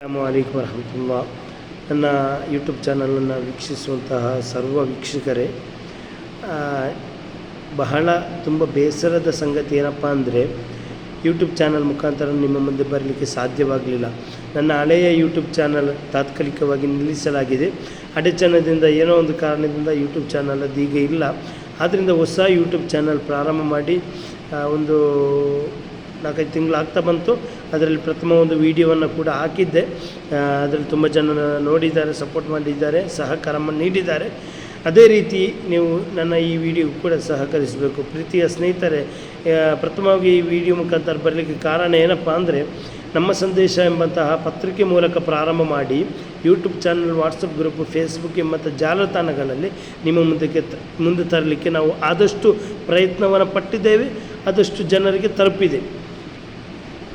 ಅಸ್ಸಲಾಮು ಅಲೈಕುಮ್ ವರಹಮತುಲ್ಲ. ನನ್ನ ಯೂಟ್ಯೂಬ್ ಚಾನಲನ್ನು ವೀಕ್ಷಿಸುವಂತಹ ಸರ್ವ ವೀಕ್ಷಕರೇ ಬಹಳ ತುಂಬ ಬೇಸರದ ಸಂಗತಿ ಏನಪ್ಪ ಅಂದರೆ, ಯೂಟ್ಯೂಬ್ ಚಾನಲ್ ಮುಖಾಂತರ ನಿಮ್ಮ ಮುಂದೆ ಬರಲಿಕ್ಕೆ ಸಾಧ್ಯವಾಗಲಿಲ್ಲ. ನನ್ನ ಹಳೆಯ ಯೂಟ್ಯೂಬ್ ಚಾನಲ್ ತಾತ್ಕಾಲಿಕವಾಗಿ ನಿಲ್ಲಿಸಲಾಗಿದೆ. ಅಡಚಣದಿಂದ ಏನೋ ಒಂದು ಕಾರಣದಿಂದ ಯೂಟ್ಯೂಬ್ ಚಾನಲ್ ಈಗ ಇಲ್ಲ. ಆದ್ದರಿಂದ ಹೊಸ ಯೂಟ್ಯೂಬ್ ಚಾನಲ್ ಪ್ರಾರಂಭ ಮಾಡಿ ಒಂದು ನಾಲ್ಕೈದು ತಿಂಗಳು ಆಗ್ತಾ ಬಂತು. ಅದರಲ್ಲಿ ಪ್ರಥಮ ಒಂದು ವಿಡಿಯೋವನ್ನು ಕೂಡ ಹಾಕಿದ್ದೆ. ಅದರಲ್ಲಿ ತುಂಬ ಜನ ನೋಡಿದ್ದಾರೆ, ಸಪೋರ್ಟ್ ಮಾಡಿದ್ದಾರೆ, ಸಹಕಾರವನ್ನು ನೀಡಿದ್ದಾರೆ. ಅದೇ ರೀತಿ ನೀವು ನನ್ನ ಈ ವಿಡಿಯೋ ಕೂಡ ಸಹಕರಿಸಬೇಕು. ಪ್ರೀತಿಯ ಸ್ನೇಹಿತರೆ ಪ್ರಥಮವಾಗಿ ಈ ವಿಡಿಯೋ ಮುಖಾಂತರ ಬರಲಿಕ್ಕೆ ಕಾರಣ ಏನಪ್ಪ ಅಂದರೆ, ನಮ್ಮ ಸಂದೇಶ ಎಂಬಂತಹ ಪತ್ರಿಕೆ ಮೂಲಕ ಪ್ರಾರಂಭ ಮಾಡಿ YouTube channel WhatsApp group Facebook ಎಂಬಂಥ ಜಾಲತಾಣಗಳಲ್ಲಿ ನಿಮ್ಮ ಮುಂದಕ್ಕೆ ಮುಂದೆ ತರಲಿಕ್ಕೆ ನಾವು ಆದಷ್ಟು ಪ್ರಯತ್ನವನ್ನು ಪಟ್ಟಿದ್ದೇವೆ, ಆದಷ್ಟು ಜನರಿಗೆ ತಲುಪಿದೆ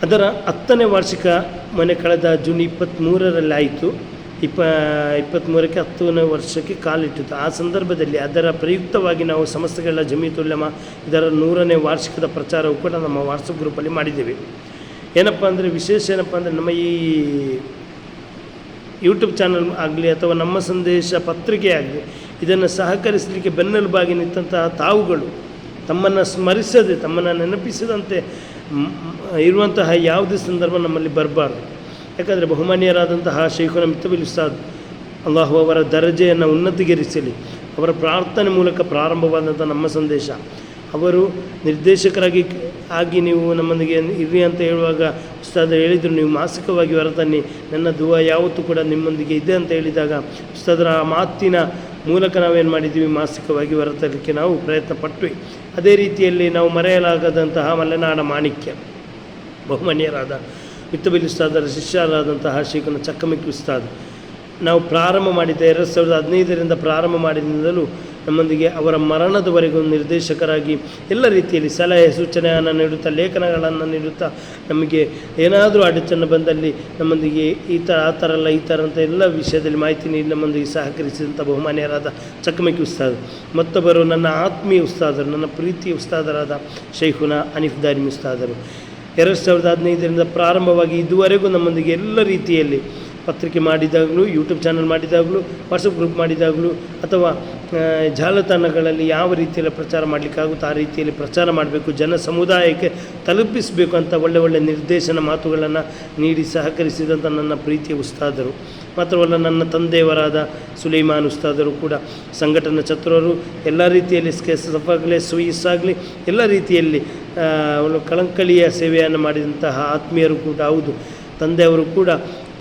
ಅದರ ಹತ್ತನೇ ವಾರ್ಷಿಕ ಮನೆ ಕಳೆದ ಜೂನ್ ಇಪ್ಪತ್ತ್ಮೂರರಲ್ಲಿ ಆಯಿತು ಇಪ್ಪ ಇಪ್ಪತ್ತ್ಮೂರಕ್ಕೆ ಹತ್ತನೇ ವರ್ಷಕ್ಕೆ ಕಾಲಿಟ್ಟಿತು ಆ ಸಂದರ್ಭದಲ್ಲಿ ಅದರ ಪ್ರಯುಕ್ತವಾಗಿ ನಾವು ಸಮಸ್ಯೆಗಳ ಜಮೀತುಲ್ಯಮ ಇದರ ನೂರನೇ ವಾರ್ಷಿಕದ ಪ್ರಚಾರವು ಕೂಡ ನಮ್ಮ ವಾಟ್ಸಪ್ ಗ್ರೂಪಲ್ಲಿ ಮಾಡಿದ್ದೇವೆ. ಏನಪ್ಪ ಅಂದರೆ, ವಿಶೇಷ ಏನಪ್ಪ ಅಂದರೆ, ನಮ್ಮ ಈ ಯೂಟ್ಯೂಬ್ ಚಾನಲ್ ಆಗಲಿ ಅಥವಾ ನಮ್ಮ ಸಂದೇಶ ಪತ್ರಿಕೆ ಆಗಲಿ, ಇದನ್ನು ಸಹಕರಿಸಲಿಕ್ಕೆ ಬೆನ್ನೆಲುಬಾಗಿ ನಿಂತಹ ತಾವುಗಳು ತಮ್ಮನ್ನು ಸ್ಮರಿಸದೆ, ತಮ್ಮನ್ನು ನೆನಪಿಸದಂತೆ ಇರುವಂತಹ ಯಾವುದೇ ಸಂದರ್ಭ ನಮ್ಮಲ್ಲಿ ಬರಬಾರ್ದು. ಯಾಕಂದರೆ ಬಹುಮಾನ್ಯರಾದಂತಹ ಶೈಖುನ ಮಿತ್ತಬಿಲ್ ಉಸ್ತಾದ್ ಅಲ್ಲಾಹು ಅವರ ದರ್ಜೆಯನ್ನು ಉನ್ನತಿಗೇರಿಸಲಿ ಅವರ ಪ್ರಾರ್ಥನೆ ಮೂಲಕ ಪ್ರಾರಂಭವಾದಂಥ ನಮ್ಮ ಸಂದೇಶ. ಅವರು ನಿರ್ದೇಶಕರಾಗಿ ಆಗಿ ನೀವು ನಮ್ಮೊಂದಿಗೆ ಇರ್ರಿ ಅಂತ ಹೇಳುವಾಗ ಉಸ್ತಾದ ಹೇಳಿದರು, ನೀವು ಮಾಸಿಕವಾಗಿ ಹೊರತನ್ನಿ, ನನ್ನ ದುವ ಯಾವತ್ತೂ ಕೂಡ ನಿಮ್ಮೊಂದಿಗೆ ಇದೆ ಅಂತ ಹೇಳಿದಾಗ ಉಸ್ತಾದರ ಆ ಮಾತಿನ ಮೂಲಕ ನಾವೇನು ಮಾಡಿದ್ದೀವಿ? ಮಾಸಿಕವಾಗಿ ಹೊರತರಲಿಕ್ಕೆ ನಾವು ಪ್ರಯತ್ನ ಪಟ್ವಿ ಅದೇ ರೀತಿಯಲ್ಲಿ ನಾವು ಮರೆಯಲಾಗದಂತಹ ಮಲೆನಾಡ ಮಾಣಿಕ್ಯ, ಬಹುಮಾನ್ಯರಾದ ಮಿತ್ತಬಿಲ್ ಉಸ್ತಾದರ ಶಿಷ್ಯರಾದಂತಹ ಶ್ರೀಕನ ಚಕ್ಕಮಿಕ್ಕಿ ಉಸ್ತಾದ್. ನಾವು ಪ್ರಾರಂಭ ಮಾಡಿದ್ದ ಎರಡು ಸಾವಿರದ ಹದಿನೈದರಿಂದ ಪ್ರಾರಂಭ ಮಾಡಿದಿಂದಲೂ ನಮ್ಮೊಂದಿಗೆ ಅವರ ಮರಣದವರೆಗೂ ನಿರ್ದೇಶಕರಾಗಿ ಎಲ್ಲ ರೀತಿಯಲ್ಲಿ ಸಲಹೆ, ಸೂಚನೆಯನ್ನು ನೀಡುತ್ತಾ, ಲೇಖನಗಳನ್ನು ನೀಡುತ್ತಾ ನಮಗೆ ಏನಾದರೂ ಅಡಚಣೆ ಬಂದಲ್ಲಿ ನಮ್ಮೊಂದಿಗೆ ಈ ಥರ ಆ ಥರ ಅಲ್ಲ, ಈ ಥರ ಅಂತ ಎಲ್ಲ ವಿಷಯದಲ್ಲಿ ಮಾಹಿತಿ ನೀಡಿ ನಮ್ಮೊಂದಿಗೆ ಸಹಕರಿಸಿದಂಥ ಬಹುಮಾನ್ಯರಾದ ಚಕಮಕಿ ಉಸ್ತಾದ್, ಮತ್ತೊಬ್ಬರು ನನ್ನ ಆತ್ಮೀಯ ಉಸ್ತಾದರು, ನನ್ನ ಪ್ರೀತಿಯ ಉಸ್ತಾದರಾದ ಶೈಖುನ ಅನಿಫ್ ದಾರಿಮಿ ಉಸ್ತಾದರು. ಎರಡು ಸಾವಿರದ ಹದಿನೈದರಿಂದ ಪ್ರಾರಂಭವಾಗಿ ಇದುವರೆಗೂ ನಮ್ಮೊಂದಿಗೆ ಎಲ್ಲ ರೀತಿಯಲ್ಲಿ ಪತ್ರಿಕೆ ಮಾಡಿದಾಗಲೂ ಯೂಟ್ಯೂಬ್ ಚಾನಲ್ ಮಾಡಿದಾಗಲೂ ವಾಟ್ಸಪ್ ಗ್ರೂಪ್ ಮಾಡಿದಾಗಲೂ, ಅಥವಾ ಜಾಲತಾಣಗಳಲ್ಲಿ ಯಾವ ರೀತಿಯಲ್ಲಿ ಪ್ರಚಾರ ಮಾಡಲಿಕ್ಕಾಗುತ್ತೋ ಆ ರೀತಿಯಲ್ಲಿ ಪ್ರಚಾರ ಮಾಡಬೇಕು, ಜನ ಸಮುದಾಯಕ್ಕೆ ತಲುಪಿಸಬೇಕು ಅಂತ ಒಳ್ಳೆ ಒಳ್ಳೆ ನಿರ್ದೇಶನ ಮಾತುಗಳನ್ನು ನೀಡಿ ಸಹಕರಿಸಿದಂಥ ನನ್ನ ಪ್ರೀತಿಯ ಉಸ್ತಾದರು. ಮಾತ್ರವಲ್ಲ, ನನ್ನ ತಂದೆಯವರಾದ ಸುಲೈಮಾನ್ ಉಸ್ತಾದರು ಕೂಡ ಸಂಘಟನಾ ಚತುರರು, ಎಲ್ಲ ರೀತಿಯಲ್ಲಿ ಸ್ಕೆಸಫ್ ಆಗಲಿ ಸುಯಿಸ್ ಆಗಲಿ ಎಲ್ಲ ರೀತಿಯಲ್ಲಿ ಕಳಂಕಳಿಯ ಸೇವೆಯನ್ನು ಮಾಡಿದಂತಹ ಆತ್ಮೀಯರು ಕೂಡ ಹೌದು. ತಂದೆಯವರು ಕೂಡ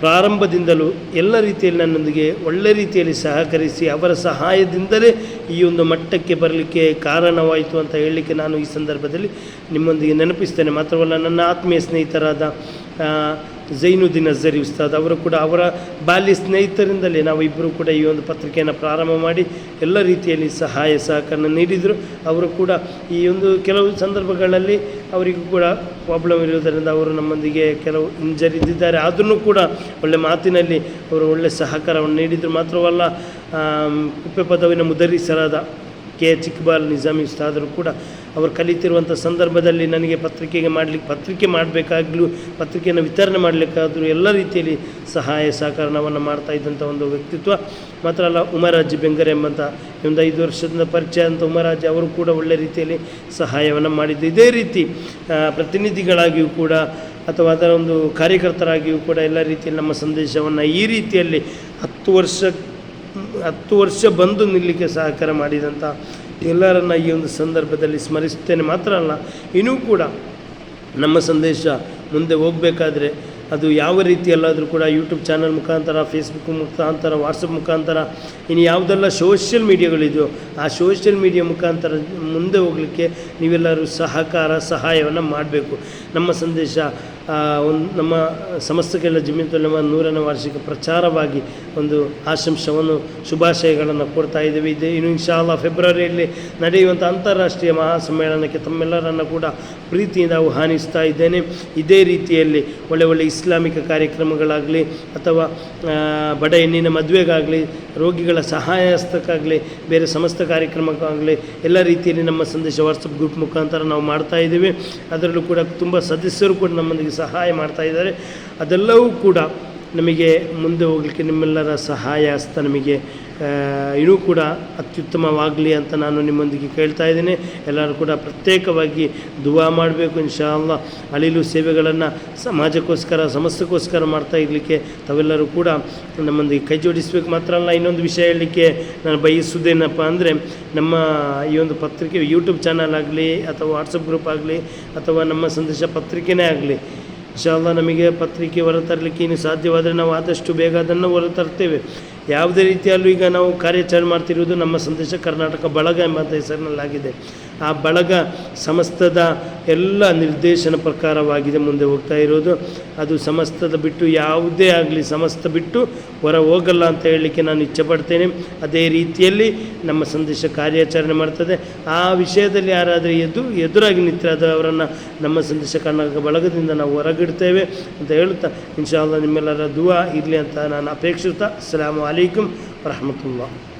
ಪ್ರಾರಂಭದಿಂದಲೂ ಎಲ್ಲ ರೀತಿಯಲ್ಲಿ ನನ್ನೊಂದಿಗೆ ಒಳ್ಳೆ ರೀತಿಯಲ್ಲಿ ಸಹಕರಿಸಿ ಅವರ ಸಹಾಯದಿಂದಲೇ ಈ ಒಂದು ಮಟ್ಟಕ್ಕೆ ಬರಲಿಕ್ಕೆ ಕಾರಣವಾಯಿತು ಅಂತ ಹೇಳಲಿಕ್ಕೆ ನಾನು ಈ ಸಂದರ್ಭದಲ್ಲಿ ನಿಮ್ಮೊಂದಿಗೆ ನೆನಪಿಸ್ತೇನೆ. ಮಾತ್ರವಲ್ಲ, ನನ್ನ ಆತ್ಮೀಯ ಸ್ನೇಹಿತರಾದ ಜೈನುದ್ದೀನ್ ಅಜ್ಜರಿ ಉಸ್ತಾದ್ ಅವರು ಕೂಡ ಅವರ ಬಾಲ್ಯ ಸ್ನೇಹಿತರಿಂದಲೇ ನಾವು ಇಬ್ಬರು ಕೂಡ ಈ ಒಂದು ಪತ್ರಿಕೆಯನ್ನು ಪ್ರಾರಂಭ ಮಾಡಿ ಎಲ್ಲ ರೀತಿಯಲ್ಲಿ ಸಹಾಯ ಸಹಕಾರ ನೀಡಿದರು. ಅವರು ಕೂಡ ಈ ಒಂದು ಕೆಲವು ಸಂದರ್ಭಗಳಲ್ಲಿ ಅವರಿಗೂ ಕೂಡ ಪ್ರಾಬ್ಲಮ್ ಇರುವುದರಿಂದ ಅವರು ನಮ್ಮೊಂದಿಗೆ ಕೆಲವು ಹಿಂಜರಿದಿದ್ದಾರೆ. ಆದ್ರೂ ಕೂಡ ಒಳ್ಳೆ ಮಾತಿನಲ್ಲಿ ಅವರು ಒಳ್ಳೆ ಸಹಕಾರವನ್ನು ನೀಡಿದರು. ಮಾತ್ರವಲ್ಲ ಕುಪ್ಪೆ ಪದವಿನ ಮುದರಿಸರಾದ ಕೆ. ಚಿಕ್ಬಾಲ್ ನಿಜಾಮಿ ಉಸ್ತಾದರು ಕೂಡ ಅವರು ಕಲಿತಿರುವಂಥ ಸಂದರ್ಭದಲ್ಲಿ ನನಗೆ ಪತ್ರಿಕೆಗೆ ಮಾಡಲಿಕ್ಕೆ, ಪತ್ರಿಕೆ ಮಾಡಬೇಕಾಗಲೂ, ಪತ್ರಿಕೆಯನ್ನು ವಿತರಣೆ ಮಾಡಲಿಕ್ಕಾದರೂ ಎಲ್ಲ ರೀತಿಯಲ್ಲಿ ಸಹಾಯ ಸಹಕಾರವನ್ನು ಮಾಡ್ತಾ ಇದ್ದಂಥ ಒಂದು ವ್ಯಕ್ತಿತ್ವ. ಮಾತ್ರ ಅಲ್ಲ, ಉಮರಾಜ್ ಬೆಂಗರೆ ಎಂಬಂಥ ಒಂದು ಐದು ವರ್ಷದಿಂದ ಪರಿಚಯ ಅಂತ ಉಮರಾಜ್ ಅವರು ಕೂಡ ಒಳ್ಳೆ ರೀತಿಯಲ್ಲಿ ಸಹಾಯವನ್ನು ಮಾಡಿದ್ದು. ಇದೇ ರೀತಿ ಪ್ರತಿನಿಧಿಗಳಾಗಿಯೂ ಕೂಡ ಅಥವಾ ಅದರ ಒಂದು ಕಾರ್ಯಕರ್ತರಾಗಿಯೂ ಕೂಡ ಎಲ್ಲ ರೀತಿಯಲ್ಲಿ ನಮ್ಮ ಸಂದೇಶವನ್ನು ಈ ರೀತಿಯಲ್ಲಿ ಹತ್ತು ವರ್ಷ ಹತ್ತು ವರ್ಷ ಬಂದು ನಿಲ್ಲಿಕ್ಕೆ ಸಹಕಾರ ಮಾಡಿದಂಥ ಎಲ್ಲರನ್ನ ಈ ಒಂದು ಸಂದರ್ಭದಲ್ಲಿ ಸ್ಮರಿಸುತ್ತೇನೆ ಮಾತ್ರ ಅಲ್ಲ, ಇನ್ನೂ ಕೂಡ ನಮ್ಮ ಸಂದೇಶ ಮುಂದೆ ಹೋಗಬೇಕಾದ್ರೆ ಅದು ಯಾವ ರೀತಿಯಲ್ಲಾದರೂ ಕೂಡ ಯೂಟ್ಯೂಬ್ ಚಾನಲ್ ಮುಖಾಂತರ ಫೇಸ್ಬುಕ್ ಮುಖಾಂತರ ವಾಟ್ಸಪ್ ಮುಖಾಂತರ, ಇನ್ನು ಯಾವುದೆಲ್ಲ ಸೋಷಿಯಲ್ ಮೀಡಿಯಾಗಳಿದೆಯೋ ಆ ಸೋಷಿಯಲ್ ಮೀಡಿಯಾ ಮುಖಾಂತರ ಮುಂದೆ ಹೋಗಲಿಕ್ಕೆ ನೀವೆಲ್ಲರೂ ಸಹಕಾರ, ಸಹಾಯವನ್ನು ಮಾಡಬೇಕು. ನಮ್ಮ ಸಂದೇಶ ಒಂದು ನಮ್ಮ ಸಮಸ್ತಕ್ಕೆಲ್ಲ ನಮ್ಮ ನೂರನೇ ವಾರ್ಷಿಕ ಪ್ರಚಾರವಾಗಿ ಒಂದು ಆಶಂಸವನ್ನು ಶುಭಾಶಯಗಳನ್ನು ಕೊಡ್ತಾ ಇದ್ದೇವೆ. ಇದೆ ಇನ್ನು ಇನ್ಶಾಲ್ಲ ಫೆಬ್ರವರಿಯಲ್ಲಿ ನಡೆಯುವಂಥ ಅಂತಾರಾಷ್ಟ್ರೀಯ ಮಹಾಸಮ್ಮೇಳನಕ್ಕೆ ತಮ್ಮೆಲ್ಲರನ್ನು ಕೂಡ ಪ್ರೀತಿಯಿಂದ ಆಹ್ವಾನಿಸ್ತಾ ಇದ್ದೇನೆ. ಇದೇ ರೀತಿಯಲ್ಲಿ ಒಳ್ಳೆ ಒಳ್ಳೆ ಇಸ್ಲಾಮಿಕ ಕಾರ್ಯಕ್ರಮಗಳಾಗಲಿ, ಅಥವಾ ಬಡ ಹೆಣ್ಣಿನ ಮದುವೆಗಾಗಲಿ, ರೋಗಿಗಳ ಸಹಾಯ ಹಸ್ತಕ್ಕಾಗಲಿ ಬೇರೆ ಸಮಸ್ತ ಕಾರ್ಯಕ್ರಮಕ್ಕಾಗಲಿ ಎಲ್ಲ ರೀತಿಯಲ್ಲಿ ನಮ್ಮ ಸಂದೇಶ ವಾಟ್ಸಪ್ ಗ್ರೂಪ್ ಮುಖಾಂತರ ನಾವು ಮಾಡ್ತಾ ಇದ್ದೀವಿ. ಅದರಲ್ಲೂ ಕೂಡ ತುಂಬ ಸದಸ್ಯರು ಕೂಡ ನಮ್ಮೊಂದಿಗೆ ಸಹಾಯ ಮಾಡ್ತಾ ಇದ್ದಾರೆ. ಅದೆಲ್ಲವೂ ಕೂಡ ನಮಗೆ ಮುಂದೆ ಹೋಗಲಿಕ್ಕೆ ನಿಮ್ಮೆಲ್ಲರ ಸಹಾಯ ಹಸ್ತ ನಮಗೆ ಇನ್ನೂ ಕೂಡ ಅತ್ಯುತ್ತಮವಾಗಲಿ ಅಂತ ನಾನು ನಿಮ್ಮೊಂದಿಗೆ ಕೇಳ್ತಾ ಇದ್ದೇನೆ. ಎಲ್ಲರೂ ಕೂಡ ಪ್ರತ್ಯೇಕವಾಗಿ ದುವಾ ಮಾಡಬೇಕು ಇನ್ಶಾ ಅಳಿಲು ಸೇವೆಗಳನ್ನು ಸಮಾಜಕ್ಕೋಸ್ಕರ ಸಮಸ್ಯೆಗೋಸ್ಕರ ಮಾಡ್ತಾ ಇರಲಿಕ್ಕೆ ತಾವೆಲ್ಲರೂ ಕೂಡ ನಮ್ಮೊಂದಿಗೆ ಕೈ ಜೋಡಿಸಬೇಕು. ಮಾತ್ರ ಅಲ್ಲ, ಇನ್ನೊಂದು ವಿಷಯ ಹೇಳಲಿಕ್ಕೆ ನಾನು ಬಯಸುವುದೇನಪ್ಪ ಅಂದರೆ, ನಮ್ಮ ಈ ಒಂದು ಪತ್ರಿಕೆ ಯೂಟ್ಯೂಬ್ ಚಾನಲ್ ಆಗಲಿ ಅಥವಾ ವಾಟ್ಸಪ್ ಗ್ರೂಪ್ ಆಗಲಿ ಅಥವಾ ನಮ್ಮ ಸಂದೇಶ ಪತ್ರಿಕೆನೇ ಆಗಲಿ ಇನ್ಶಾಲ್ಲ ನಮಗೆ ಪತ್ರಿಕೆ ಹೊರತರಲಿಕ್ಕೆ ಇನ್ನು ಸಾಧ್ಯವಾದರೆ ನಾವು ಆದಷ್ಟು ಬೇಗ ಅದನ್ನು ಹೊರತರ್ತೇವೆ ಯಾವುದೇ ರೀತಿಯಲ್ಲೂ ಈಗ ನಾವು ಕಾರ್ಯಾಚರಣೆ ಮಾಡ್ತಿರುವುದು ನಮ್ಮ ಸಂದೇಶ ಕರ್ನಾಟಕ ಬಳಗ ಎಂಬಂಥ ಹೆಸರಿನಲ್ಲಾಗಿದೆ. ಆ ಬಳಗ ಸಮಸ್ತದ ಎಲ್ಲ ನಿರ್ದೇಶನ ಪ್ರಕಾರವಾಗಿದೆ ಮುಂದೆ ಹೋಗ್ತಾ ಇರೋದು. ಅದು ಸಮಸ್ತದ ಬಿಟ್ಟು ಯಾವುದೇ ಆಗಲಿ ಸಮಸ್ತ ಬಿಟ್ಟು ಹೊರ ಹೋಗಲ್ಲ ಅಂತ ಹೇಳಲಿಕ್ಕೆ ನಾನು ಇಚ್ಛೆ ಪಡ್ತೇನೆ. ಅದೇ ರೀತಿಯಲ್ಲಿ ನಮ್ಮ ಸಂದೇಶ ಕಾರ್ಯಾಚರಣೆ ಮಾಡ್ತದೆ. ಆ ವಿಷಯದಲ್ಲಿ ಯಾರಾದರೂ ಎದು, ಎದುರಾಗಿ ನಿಂತರೆ ಅವರನ್ನು ನಮ್ಮ ಸಂದೇಶ ಕರ್ನಾಟಕ ಬಳಗದಿಂದ ನಾವು ಹೊರಗಿಡ್ತೇವೆ ಅಂತ ಹೇಳುತ್ತಾ. ಇನ್ಶಾಲ್ಲ ನಿಮ್ಮೆಲ್ಲರ ದುವಾ ಇರಲಿ ಅಂತ ನಾನು ಅಪೇಕ್ಷಿಸುತ್ತಾ. ಅಸ್ಸಲಾಮು ಅಲೈಕುಮ್ ವರಹಮತುಲ್ಲಾ